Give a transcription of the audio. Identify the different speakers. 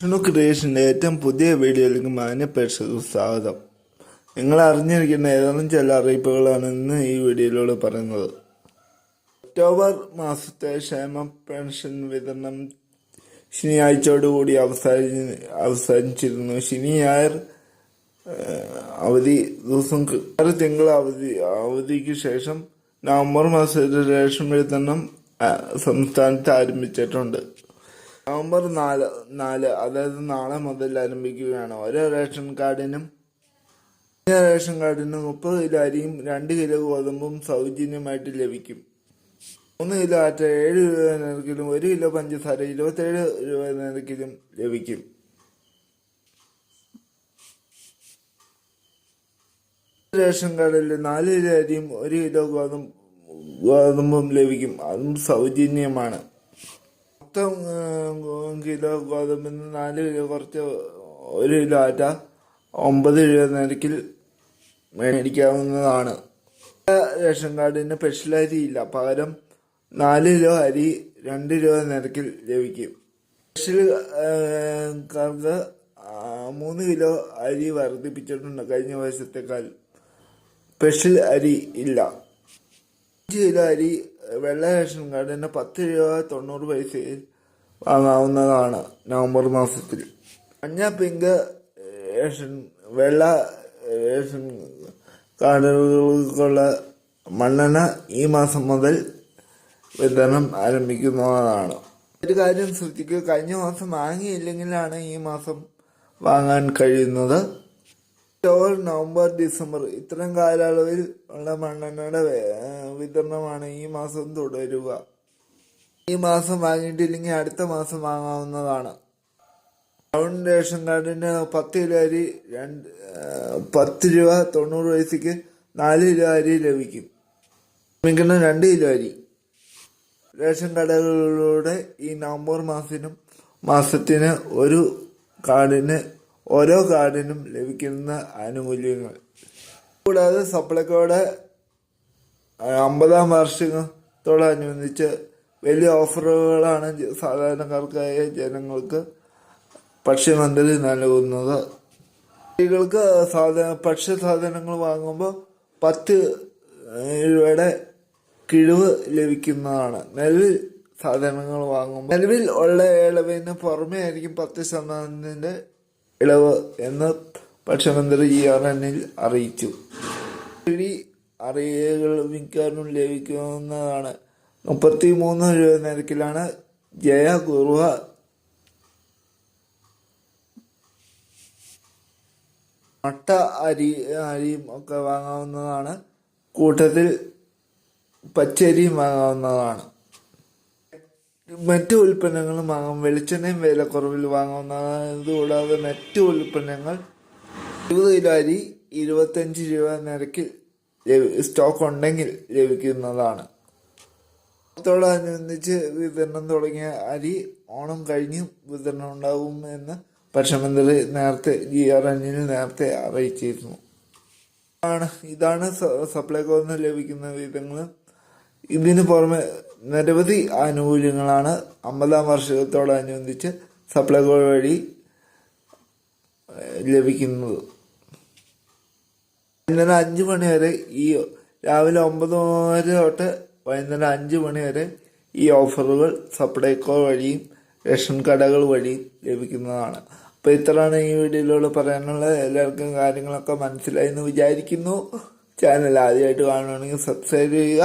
Speaker 1: വിഷ്ണു ക്രിയേഷന്റെ ഏറ്റവും പുതിയ വീഡിയോയിലേക്ക് മാന്യ പ്രേക്ഷകർക്ക് സ്വാഗതം. നിങ്ങൾ അറിഞ്ഞിരിക്കുന്ന ഏതാനും ചില അറിയിപ്പുകളാണ് ഇന്ന് ഈ വീഡിയോയിലൂടെ പറയുന്നത്. ഒക്ടോബർ മാസത്തെ ക്ഷേമ പെൻഷൻ വിതരണം ശനിയാഴ്ചയോടുകൂടി അവസാനി അവസാനിച്ചിരുന്നു. ശനി ഞായർ ഏഹ്, അവധി ദിവസം തിങ്കൾ അവധി അവധിക്ക് ശേഷം നവംബർ മാസത്തെ റേഷൻ വിതരണം സംസ്ഥാനത്ത് ആരംഭിച്ചിട്ടുണ്ട്. നവംബർ നാല് നാല് അതായത് നാളെ മുതൽ ആരംഭിക്കുകയാണ്. ഓരോ റേഷൻ കാർഡിനും റേഷൻ കാർഡിന് മുപ്പത് കിലോ അരിയും രണ്ട് കിലോ ഗോതമ്പും സൗജന്യമായിട്ട് ലഭിക്കും. മൂന്ന് കിലോ ആറ്റ ഏഴ് രൂപ നിരക്കിലും ഒരു കിലോ പഞ്ചസാര ഇരുപത്തേഴ് രൂപ നിരക്കിലും ലഭിക്കും. റേഷൻ കാർഡിൽ നാല് കിലോ അരിയും ഒരു കിലോ ഗോതമ്പ് ഗോതമ്പും ലഭിക്കും. അതും സൗജന്യമാണ്. മൊത്തം കിലോ ഗോതമ്പിന് നാല് കിലോ കുറച്ച് ഒരു കിലോ ആറ്റ ഒമ്പത് രൂപ നിരക്കിൽ മേടിക്കാവുന്നതാണ്. റേഷൻ കാർഡിന് സ്പെഷ്യൽ അരി ഇല്ല. പകരം നാല് കിലോ അരി രണ്ട് രൂപ നിരക്കിൽ ലഭിക്കും. സ്പെഷ്യൽ കാർഡ് മൂന്ന് കിലോ അരി വർദ്ധിപ്പിച്ചിട്ടുണ്ട് കഴിഞ്ഞ വർഷത്തേക്കാൾ. സ്പെഷ്യൽ അരി ഇല്ല. അഞ്ച് കിലോ അരി വെള്ള റേഷൻ കാർഡിന് പത്ത് രൂപ തൊണ്ണൂറ് പൈസയിൽ വാങ്ങാവുന്നതാണ് നവംബർ മാസത്തിൽ. മഞ്ഞ പിങ്ക് റേഷൻ വെള്ള റേഷൻ കാർഡുകൾക്കുള്ള മണ്ണെണ്ണ ഈ മാസം മുതൽ വിതരണം ആരംഭിക്കുന്നതാണ്. ഒരു കാര്യം ശ്രദ്ധിക്കുക കഴിഞ്ഞ മാസം വാങ്ങിയില്ലെങ്കിലാണ് ഈ മാസം വാങ്ങാൻ കഴിയുന്നത്. ഒക്ടോബർ നവംബർ ഡിസംബർ ഇത്തരം കാലയളവിൽ ഉള്ള മണ്ണെണ്ണയുടെ വിതരണമാണ് ഈ മാസം തുടരുക. ഈ മാസം വാങ്ങിയിട്ടില്ലെങ്കിൽ അടുത്ത മാസം വാങ്ങാവുന്നതാണ്. ടൗൺ റേഷൻ കാർഡിന് പത്ത് കിലോ അരി രണ്ട് പത്ത് രൂപ തൊണ്ണൂറ് പൈസക്ക് നാല് കിലോ അരി ലഭിക്കും. ക്ഷമിക്കണം രണ്ട് കിലോ അരി. റേഷൻ കടകളിലൂടെ ഈ നവംബർ മാസത്തിനും മാസത്തിന് ഒരു കാർഡിന് ഓരോ കാർഡിനും ലഭിക്കുന്ന ആനുകൂല്യങ്ങൾ. കൂടാതെ സപ്ലൈക്കോയുടെ അമ്പതാം വാർഷികത്തോടനുബന്ധിച്ച് വലിയ ഓഫറുകളാണ് സാധാരണക്കാർക്കായ ജനങ്ങൾക്ക് ഭക്ഷ്യമന്ത്രി നൽകുന്നത്. സ്ത്രീകൾക്ക് സാധന ഭക്ഷ്യ സാധനങ്ങൾ വാങ്ങുമ്പോൾ പത്ത് രൂപയുടെ കിഴിവ് ലഭിക്കുന്നതാണ്. നിലവിൽ സാധനങ്ങൾ വാങ്ങുമ്പോൾ നിലവിൽ ഉള്ള ഇളവിന് പുറമെ ആയിരിക്കും പത്ത് ശതമാനത്തിന്റെ ഇളവ് എന്ന് ഭക്ഷ്യമന്ത്രി ജി ആർ എന്നിൽ അറിയിച്ചു. വഴി അറിയകൾ മിക്കവാറും ലഭിക്കുന്നതാണ്. മുപ്പത്തി മൂന്ന് രൂപ നിരക്കിലാണ് ജയ കുറുവ മട്ട അരി അരിയും ഒക്കെ വാങ്ങാവുന്നതാണ്. കൂട്ടത്തിൽ പച്ചരിയും വാങ്ങാവുന്നതാണ്. മറ്റു ഉൽപ്പന്നങ്ങളും വാങ്ങാം. വെളിച്ചെണ്ണയും വിലക്കുറവിൽ വാങ്ങാവുന്നതാണ് ഇതുകൂടാതെ മറ്റു ഉൽപ്പന്നങ്ങൾ ഇരുപത് കിലോ അരി ഇരുപത്തഞ്ച് രൂപ നിരക്കിൽ സ്റ്റോക്ക് ഉണ്ടെങ്കിൽ ലഭിക്കുന്നതാണ്. ഓണത്തോടനുബന്ധിച്ച് വിതരണം തുടങ്ങിയ അരി ഓണം കഴിഞ്ഞും വിതരണം ഉണ്ടാകും എന്ന് ഭക്ഷ്യമന്ത്രി നേരത്തെ ജി ആർ എന്നിൽ നേരത്തെ അറിയിച്ചിരുന്നു. ഇതാണ് സപ്ലൈകോന്ന് ലഭിക്കുന്ന വിധങ്ങൾ. ഇതിന് പുറമെ നിരവധി ആനുകൂല്യങ്ങളാണ് അമ്പതാം വർഷത്തോടനുബന്ധിച്ച് സപ്ലൈകോ വഴി ലഭിക്കുന്നത്. വൈകുന്നേരം അഞ്ച് മണി വരെ ഈ രാവിലെ ഒമ്പത് മണി തൊട്ട് വൈകുന്നേരം അഞ്ച് മണി വരെ ഈ ഓഫറുകൾ സപ്ലൈകോ വഴിയും റേഷൻ കടകൾ വഴിയും ലഭിക്കുന്നതാണ്. അപ്പോൾ ഇത്രയാണ് ഈ വീഡിയോയിലൂടെ പറയാനുള്ളത്. എല്ലാവർക്കും കാര്യങ്ങളൊക്കെ മനസ്സിലായി എന്ന് വിചാരിക്കുന്നു. ചാനൽ ആദ്യമായിട്ട് കാണുകയാണെങ്കിൽ സബ്സ്ക്രൈബ് ചെയ്യുക.